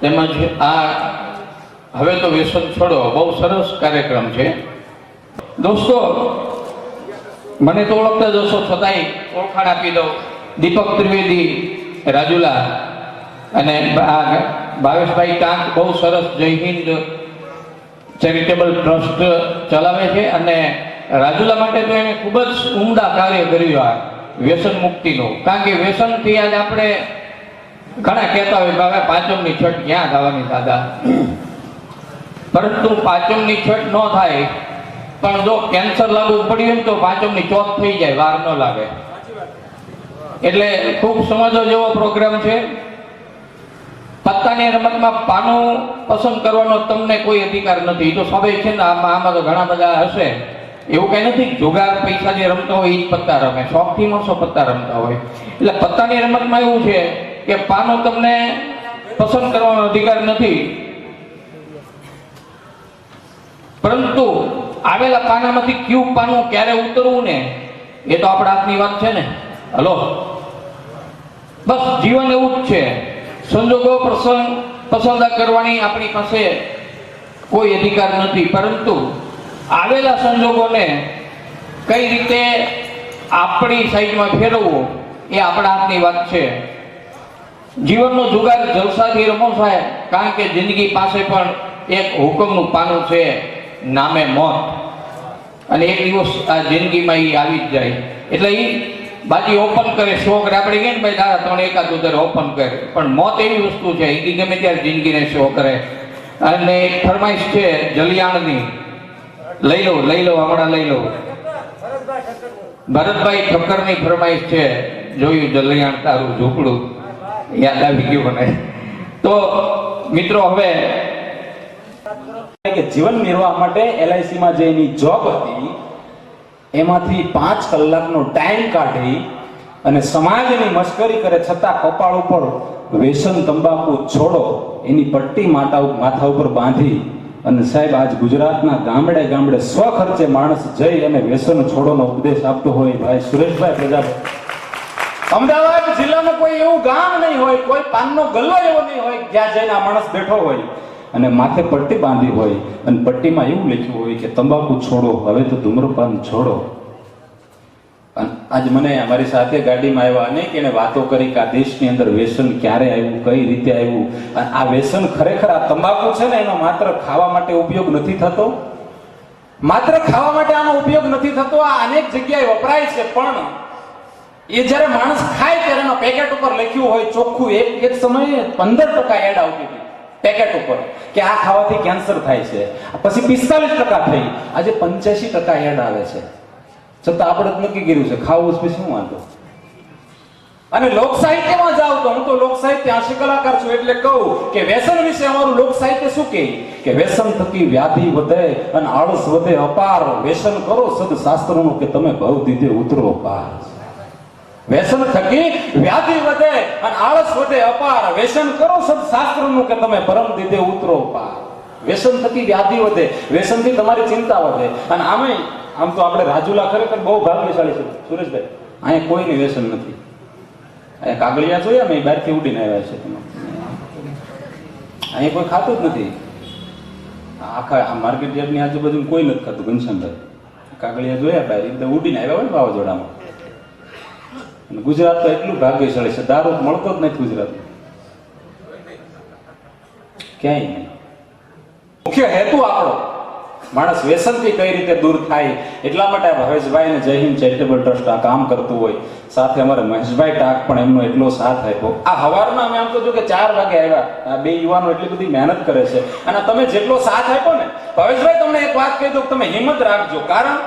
તેમજ આ હવે તો વ્યસન છોડો, બહુ સરસ કાર્યક્રમ છે. દોસ્તો, મને તો ઓળખતા જશો છતાંય, ઓળખાણ આપી દઉં. દીપક ત્રિવેદી, રાજુલા અને ભાવેશભાઈ કાંત બહુ સરસ જય હિન્દ ચેરિટેબલ ટ્રસ્ટ ચલાવે છે અને રાજુલા માટે તો એને ખૂબ જ ઉમદા કાર્ય કર્યું આ વ્યસન મુક્તિનું. કારણ કે વ્યસનથી આજે આપણે ઘણા કહેતા હોય કે હવે પાંચમની છઠ ક્યાં થવાની દાદા? પરંતુ પાંચમની છઠ ન થાય, પણ જો કેન્સર લાગુ પડ્યું ને તો પાંચમની ચોથ થઈ જાય, વાર ન લાગે. એટલે ખૂબ સમજો જેવો પ્રોગ્રામ છે. પત્તાની રમતમાં પાનું પસંદ કરવાનો તમને કોઈ અધિકાર નથી. તો સ્વાભાવિક છે ને, આમાં આમાં તો ઘણા બધા હશે. એવું કઈ નથી જુગાર પૈસા જે રમતા હોય એ જ પત્તા રમે. શોખથી માણસો પત્તા રમતા હોય. એટલે પત્તાની રમતમાં એવું છે કે પાનો તમને પસંદ કરવાનો અધિકાર નથી. પરંતુ આવેલા પાનામાંથી કયું પાનું ક્યારે ઉતરવું ને, એ તો આપણા હાથની વાત છે ને. હલો? બસ, જીવન એવું જ છે. સંજોગો પ્રસંગ પસંદ કરવાની આપણી પાસે કોઈ અધિકાર નથી. પરંતુ આવેલા સંજોગોને કઈ રીતે આપણી સાઈડમાં ફેરવવું, એ આપણા હાથની વાત છે. જીવનનો જુગાર જલસાથી રમો સાહેબ, કારણ કે જિંદગી પાસે પણ એક હુકમનું પાનું છે, નામે મોત. અને એક દિવસ આ જિંદગીમાં એ આવી જ જાય. એટલે એ બાકી ઓપન કરે, શોખ આપણે કહીએ ને ભાઈ દાદા ત્રણ એકાદ ઉદર ઓપન કરે? પણ મોત એવી વસ્તુ છે એ ગમે ત્યારે જિંદગીને શો કરે. અને એક ફરમાઈશ છે, જલિયાણની. લઈ લો લઈ લો, હમણાં લઈ લો. ભરતભાઈ ઠક્કરની ફરમાઈશ છે, જોયું જલિયાણ તારું ઝૂંપડું? યાદ આવી ગયું મને. તો મિત્રો, હવે કે જીવન નિર્વાહ માટે એલઆઈસી માં જે એની જોબ હતી, એમાંથી પાંચ કલાકનો ટાઈમ કાઢી અને સમાજની મશ્કરી કરે છતાં કપાળ ઉપર વ્યસન તંબાકુ છોડો, એની પટ્ટી માથા માથા ઉપર બાંધી અને સાહેબ, આજ ગુજરાતના ગામડે ગામડે સ્વખર્ચે માણસ જઈ અને વ્યસન છોડોનો ઉપદેશ આપતો હોય. ભાઈ, સુરેશભાઈ પ્રજાપતિ. અમદાવાદ જિલ્લામાં કોઈ એવું ગામ નહીં હોય, કોઈ પાનનો ગલ્લો એવો નહીં હોય, જ્યાં જઈને આ માણસ બેઠો હોય અને માથે પટ્ટી બાંધી હોય અને પટ્ટીમાં એવું લખ્યું હોય કે, તંબાકુ છોડો, હવે તો ધૂમ્રપાન છોડો. અને આજ મને અમારી સાથે ગાડીમાં આવ્યા અનેક એને વાતો કરી કે આ દેશની અંદર વ્યસન ક્યારે આવ્યું, કઈ રીતે આવ્યું? અને આ વ્યસન ખરેખર આ તંબાકુ છે ને, એનો માત્ર ખાવા માટે ઉપયોગ નથી થતો? માત્ર ખાવા માટે આનો ઉપયોગ નથી થતો? આ અનેક જગ્યાએ વપરાય છે, પણ એ જ્યારે માણસ ખાય ત્યારે એના પેકેટ ઉપર લખ્યું હોય ચોખ્ખું એક એક સમયે પંદર ટકા એડ આવતી હતી પેકેટ ઉપર કે આ ખાવાથી કેન્સર થાય છે. પછી પિસ્તાલીસ ટકા થઈ. આજે પંચ્યાસી ટકા એડ આવે છે. છતાં આપણે નક્કી કર્યું છે, ખાવું પછી શું વાંધો? અને લોક સાહિત્યમાં જાવ તો, હું તો લોક સાહિત્ય આશી કલાકાર છું એટલે કહું કે વ્યસન વિશે અમારું લોક સાહિત્ય શું કહે? કે વ્યસન થકી વ્યાધિ વધે અને આળસ વધે અપાર. વ્યસન કરો સદ શાસ્ત્રનું કે તમે ભવ દીધે ઉતરો પાર. વ્યસન થકી વ્યાધિ વધે અને આળસ વધે અપાર. વ્યસન કરો સદ શાસ્ત્રનું કે તમે પરમ દીધે ઉતરો પાર. વ્યસન થકી વ્યાધિ વધે, વ્યસનથી તમારી ચિંતા વધે. અને આમે, આમ તો આપણે રાજુલા ખરેખર બહુ ભાગ્યશાળી છે. સુરેશભાઈ, અહીંયા કોઈને વ્યસન નથી. અહીંયા કાગળિયા જોયા મેં બહારથી ઉડીને આવ્યા છે. તમે અહીંયા કોઈ ખાતું જ નથી. આખા, આ માર્કેટ યાર્ડની આજુબાજુ કોઈ નથી ખાતું, ઘનશ્યામભાઈ. કાગળિયા જોયા બહાર, એકદમ ઉડીને આવ્યા હોય ને વાવાઝોડામાં. અને ગુજરાત તો એટલું ભાગ્યશાળી છે, દારૂ મળતો જ નથી ગુજરાતમાં. ક્યાંય નહીં. મુખ્ય હેતુ આપણો. માણસ વ્યસનથી કઈ રીતે દૂર થાય, એટલા માટે આ ભવેશભાઈ અને જય હિન્દ ચેરિટેબલ ટ્રસ્ટ આ કામ કરતું હોય. સાથે અમારે મહેશભાઈ ટાક પણ એમનો એટલો સાથ આપ્યો. આ હવારમાં અમે આમ તો જો કે ચાર વાગે આવ્યા. આ બે યુવાનો એટલી બધી મહેનત કરે છે. અને તમે જેટલો સાથ આપ્યો ને ભવેશભાઈ તમને એક વાત કહી દઉં તમે હિંમત રાખજો. કારણ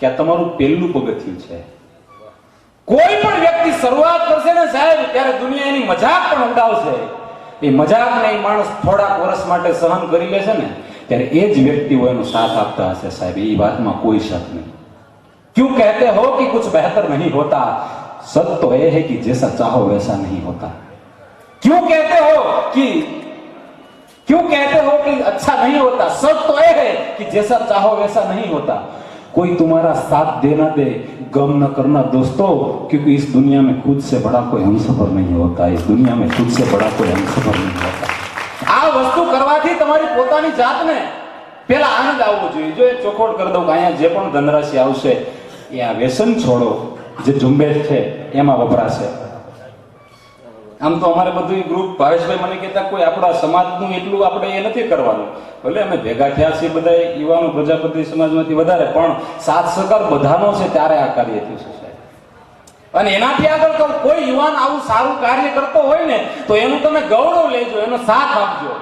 કે આ તમારું પહેલું પગથિયું છે. કોઈ પણ વ્યક્તિ શરૂઆત કરશે ને સાહેબ ત્યારે દુનિયા એની મજાક પણ ઉડાવશે એ મજાકને એ માણસ થોડાક વર્ષ માટે સહન કરી લે છે ને ત્યારે એ જ વ્યક્તિઓ એનો સાથ આપતા હશે સાહેબ એ વાતમાં કોઈ શક નહીં क्यों कहते हो कि कुछ बेहतर नहीं होता सच तो यह है कि जैसा चाहो वैसा नहीं होता क्यों कहते हो कि क्यों कहते हो कि अच्छा नहीं होता सच तो यह है कि जैसा चाहो वैसा नहीं होता कोई तुम्हारा साथ देना दे गम न करना दोस्तों क्योंकि इस दुनिया में खुद से बड़ा कोई हमसफर नहीं होता इस दुनिया में खुद से बड़ा कोई हमसफर नहीं होता આ વસ્તુ કરવાથી તમારી પોતાની જાતને પેલા આનંદ આવવો જોઈએ જો એ ચોખવટ કરી દઉં કે અહીંયા જે પણ ધનરાશિ આવશે એ આ વ્યસન છોડો જે ઝુંબેશ છે એમાં વપરાશે આમ તો અમારે બધું ગ્રુપ ભાવેશભાઈ મને કહેતા કોઈ આપણા સમાજનું એટલું આપણે એ નથી કરવાનું. ભલે અમે ભેગા થયા છીએ બધા યુવાનો પ્રજાપતિ સમાજમાંથી વધારે, પણ સાથ સહકાર બધાનો છે ત્યારે આ કાર્ય થયું છે સાહેબ. અને એનાથી આગળ કહું કોઈ યુવાન આવું સારું કાર્ય કરતો હોય ને, તો એનું તમે ગૌરવ લેજો, એનો સાથ આપજો.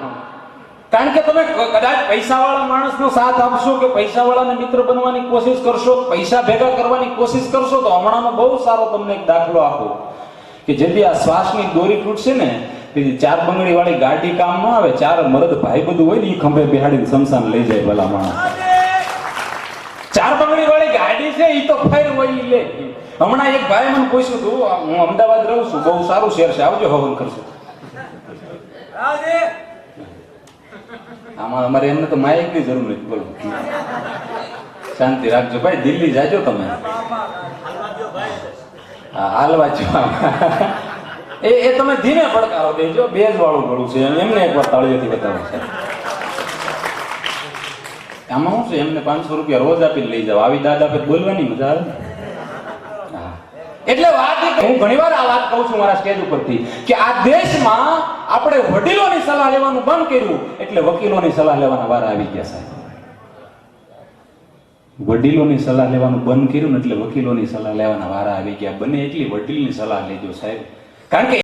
કારણ કે તમે કદાચ પૈસાવાળા માણસનો સાથ આપશો કે પૈસાવાળાને મિત્ર બનવાની કોશિશ કરશો, પૈસા ભેગા કરવાની કોશિશ કરશો, તો હમણાંનો બહુ સારો તમને એક દાખલો આપો. કે જેથી આ શ્વાસની દોરી તૂટશે ને તેથી ચાર બંગડી વાળી ગાડી કામ ન આવે, ચાર મરદ ભાઈ બધું હોય ને એ ખંભે બેહાડીને શમશાન લઈ જાય ભલા માણસ. ચાર બંગડી વાળી ગાડી છે એ તો ફેર વહી લે. હમણાં એક ભાઈ મને પૂછ્યું હતું હું અમદાવાદ રહું છું, બહુ સારું શહેર છે, આવજો હવન કરશું. આમાં અમારે એમને તો માયકની જરૂર નથી, બોલો. શાંતિ રાખજો ભાઈ, દિલ્હી જાજો તમે. હાલવા જો એ એ તમે ધીમે પડકારો દેજો બેજ વાળું ગળું છે એમને એકવાર તળિયેથી બતાવો છે. આમાં શું છે? એમને પાંચસો રૂપિયા રોજ આપીને લઈ જાવ આવી દાદા પછી બોલવાની મજા આવે. એટલે વાત હું ઘણી ઘણીવાર આ વાત કહું છું મારા સ્ટેજ ઉપરથી કે આ દેશમાં આપણે વડીલોની સલાહ લેવાનું બંધ કર્યું. એટલે વકીલોની સલાહ લેવાના વાર આવી ગયા સાહેબ. વડીલોની સલાહ લેવાનું બંધ કર્યું ને એટલે વકીલોની સલાહ લેવાના વારા આવી ગયા. બને એટલી વડીલની સલાહ લેજો સાહેબ. કારણ કે